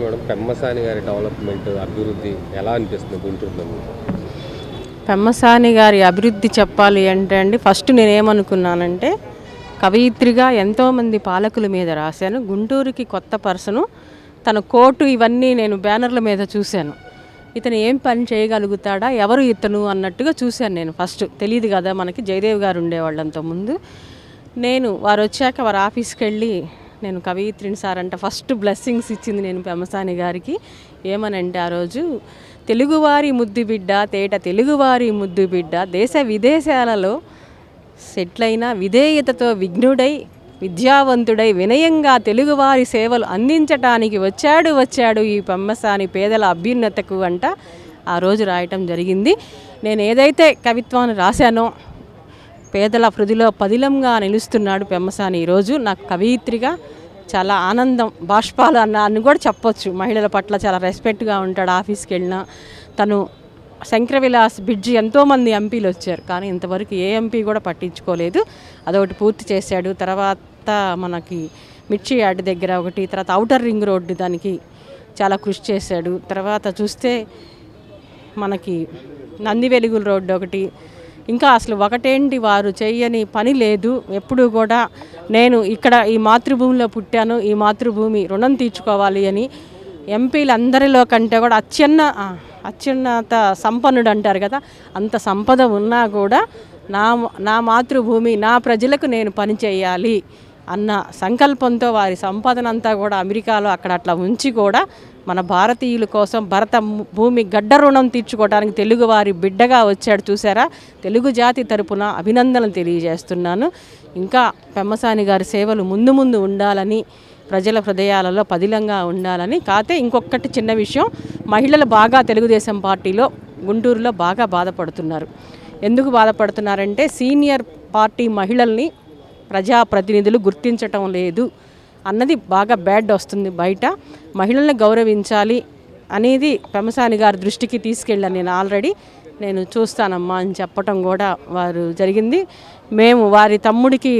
Madam Pemmasani గారి development అభివృద్ధి ఎలా అనిపిస్తుంది గుంటూరులో పెమ్మసాని గారి అభివృద్ధి చెప్పాలి అంటే అండి ఫస్ట్ నేనేమనుకున్నానంటే కవయిత్రిగా ఎంతోమంది పాలకుల మీద రాశాను. గుంటూరుకి కొత్త పర్సను తన కోటు ఇవన్నీ నేను బ్యానర్ల మీద చూశాను. ఇతను ఏం పని చేయగలుగుతాడా ఎవరు ఇతను అన్నట్టుగా చూశాను నేను ఫస్ట్. తెలియదు కదా మనకి జయదేవ్ గారు ఉండేవాళ్ళంత ముందు. నేను వారు వచ్చాక వారి ఆఫీస్కి వెళ్ళి నేను కవయిత్రిని సార్ అంట ఫస్ట్ బ్లెస్సింగ్స్ ఇచ్చింది నేను పెమసాని గారికి. ఏమనంటే ఆ రోజు తెలుగువారి ముద్దు బిడ్డ తేట తెలుగువారి ముద్దు బిడ్డ దేశ విదేశాలలో సెటిల్ అయిన విధేయతతో విఘ్నుడై విద్యావంతుడై వినయంగా తెలుగువారి సేవలు అందించటానికి వచ్చాడు వచ్చాడు ఈ పెమ్మసాని పేదల అభ్యున్నతకు అంట ఆ రోజు రాయటం జరిగింది. నేను ఏదైతే కవిత్వాన్ని రాశానో పేదల హృదిలో పదిలంగా నిలుస్తున్నాడు పెమ్మసాని. ఈరోజు నాకు కవయిత్రిగా చాలా ఆనందం బాష్పాలు అన్న అని కూడా చెప్పొచ్చు. మహిళల పట్ల చాలా రెస్పెక్ట్గా ఉంటాడు ఆఫీస్కి వెళ్ళినా తను శంకర విలాస్ బ్రిడ్జి ఎంతోమంది ఎంపీలు వచ్చారు. కానీ ఇంతవరకు ఏ ఎంపీ కూడా పట్టించుకోలేదు. అదొకటి పూర్తి చేశాడు. తర్వాత మనకి మిర్చి యార్డ్ దగ్గర ఒకటి తర్వాత అవుటర్ రింగ్ రోడ్డు దానికి చాలా కృషి చేశాడు. తర్వాత చూస్తే మనకి నంది వెలుగుల రోడ్డు ఒకటి ఇంకా అసలు ఒకటేంటి వారు చేయని పని లేదు. ఎప్పుడు కూడా నేను ఇక్కడ ఈ మాతృభూమిలో పుట్టాను ఈ మాతృభూమి రుణం తీర్చుకోవాలి అని ఎంపీలందరిలో కంటే కూడా అత్యున్న అత్యున్నత సంపన్నుడు అంటారు కదా అంత సంపద ఉన్నా కూడా నా నా మాతృభూమి నా ప్రజలకు నేను పని చేయాలి. అన్న సంకల్పంతో వారి సంపదనంతా కూడా అమెరికాలో అక్కడ అట్లా ఉంచి కూడా మన భారతీయుల కోసం భరత భూమి గడ్డ రుణం తీర్చుకోవడానికి తెలుగువారి బిడ్డగా వచ్చాడు చూసారా? తెలుగు జాతి తరపున అభినందనలు తెలియజేస్తున్నాను. ఇంకా పెమ్మసాని గారి సేవలు ముందు ముందు ఉండాలని ప్రజల హృదయాలలో పదిలంగా ఉండాలని. కాతే ఇంకొకటి చిన్న విషయం మహిళలు బాగా తెలుగుదేశం పార్టీలో గుంటూరులో బాగా బాధపడుతున్నారు. ఎందుకు బాధపడుతున్నారంటే సీనియర్ పార్టీ మహిళల్ని ప్రజాప్రతినిధులు గుర్తించటం లేదు అన్నది బాగా బ్యాడ్ వస్తుంది బయట. మహిళల్ని గౌరవించాలి అనేది పెమసాని గారి దృష్టికి తీసుకెళ్ళాను నేను ఆల్రెడీ. నేను చూస్తానమ్మా అని చెప్పటం కూడా వారు జరిగింది. మేము వారి తమ్ముడికి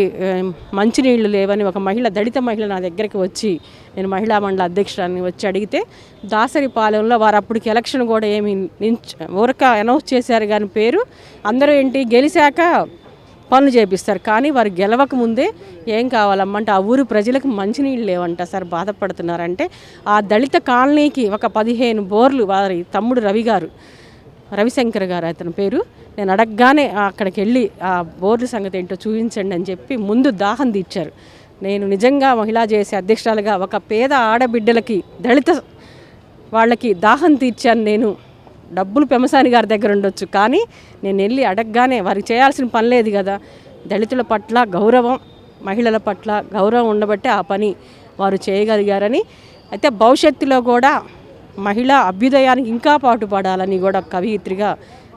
మంచినీళ్ళు మంచినీళ్ళు లేవని ఒక మహిళ దళిత మహిళ నా దగ్గరికి వచ్చి నేను మహిళా మండల అధ్యక్షురాన్ని వచ్చి అడిగితే దాసరిపాలెంలో వారు అప్పటికి ఎలక్షన్ కూడా ఏమి నించ ఊరక అనౌన్స్ చేశారు కానీ పేరు. అందరూ ఏంటి గెలిచాక పనులు చేపిస్తారు. కానీ వారు గెలవక ముందే ఏం కావాలమ్మంటే ఆ ఊరు ప్రజలకు మంచినీళ్ళు లేవంట సార్ బాధపడుతున్నారంటే. ఆ దళిత కాలనీకి ఒక పదిహేను బోర్లు వారి తమ్ముడు రవి గారు రవిశంకర్ గారు అతని పేరు. నేను అడగగానే అక్కడికి వెళ్ళి ఆ బోర్డు సంగతి ఏంటో చూపించండి అని చెప్పి ముందు దాహం తీర్చారు. నేను నిజంగా మహిళా చేసే అధ్యక్షురాలుగా ఒక పేద ఆడబిడ్డలకి దళిత వాళ్ళకి దాహం తీర్చాను నేను. డబ్బులు పెమసాని గారి దగ్గర ఉండొచ్చు. కానీ నేను వెళ్ళి అడగగానే వారికి చేయాల్సిన పని లేదు కదా. దళితుల పట్ల గౌరవం మహిళల పట్ల గౌరవం ఉండబట్టే ఆ పని వారు చేయగలిగారని. అయితే భవిష్యత్తులో కూడా మహిళా అభ్యుదయానికి ఇంకా పాటుపడాలని కూడా కవయిత్రిగా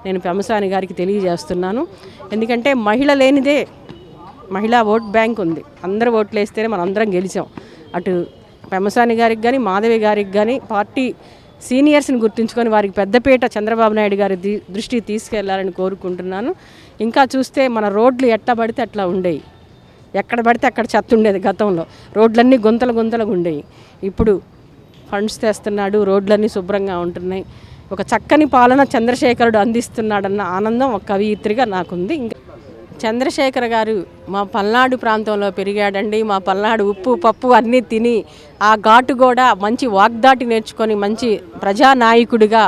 నేను పెమసాని గారికి తెలియజేస్తున్నాను. ఎందుకంటే మహిళ లేనిదే మహిళా ఓట్ బ్యాంక్ ఉంది. అందరూ ఓట్లు వేస్తేనే మనం అందరం గెలిచాం. అటు పెమసాని గారికి కానీ మాధవి గారికి కానీ పార్టీ సీనియర్స్ని గుర్తుంచుకొని వారికి పెద్దపీట చంద్రబాబు నాయుడు గారి దృష్టికి తీసుకెళ్ళాలని కోరుకుంటున్నాను. ఇంకా చూస్తే మన రోడ్లు ఎట్లా పడితే అట్లా ఉండేవి ఎక్కడ పడితే అక్కడ చెత్త ఉండేది గతంలో. రోడ్లన్నీ గుంతలు గుంతలుగా ఉండేవి ఇప్పుడు ఫండ్స్ తెస్తున్నాడు రోడ్లన్నీ శుభ్రంగా ఉంటున్నాయి. ఒక చక్కని పాలన చంద్రశేఖరుడు అందిస్తున్నాడన్న ఆనందం ఒక కవియిత్రిగా నాకుంది. ఇంకా చంద్రశేఖర్ గారు మా పల్నాడు ప్రాంతంలో పెరిగాడండి. మా పల్నాడు ఉప్పు పప్పు అన్నీ తిని ఆ ఘాటు కూడా మంచి వాగ్దాటి నేర్చుకొని మంచి ప్రజానాయకుడిగా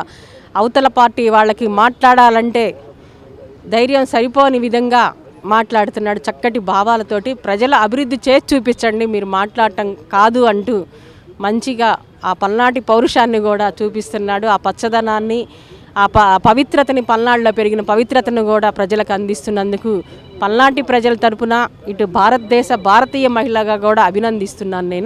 అవతల పార్టీ వాళ్ళకి మాట్లాడాలంటే ధైర్యం సరిపోని విధంగా మాట్లాడుతున్నాడు. చక్కటి భావాలతోటి ప్రజల అభివృద్ధి చేసి చూపించండి. మీరు మాట్లాడటం కాదు అంటూ మంచిగా ఆ పల్నాటి పౌరుషాన్ని కూడా చూపిస్తున్నాడు. ఆ పచ్చదనాన్ని ఆ ప పవిత్రతని పల్నాడులో పెరిగిన పవిత్రతను కూడా ప్రజలకు అందిస్తున్నందుకు పల్నాటి ప్రజల తరపున ఇటు భారతదేశ భారతీయ మహిళగా కూడా అభినందిస్తున్నాను నేను.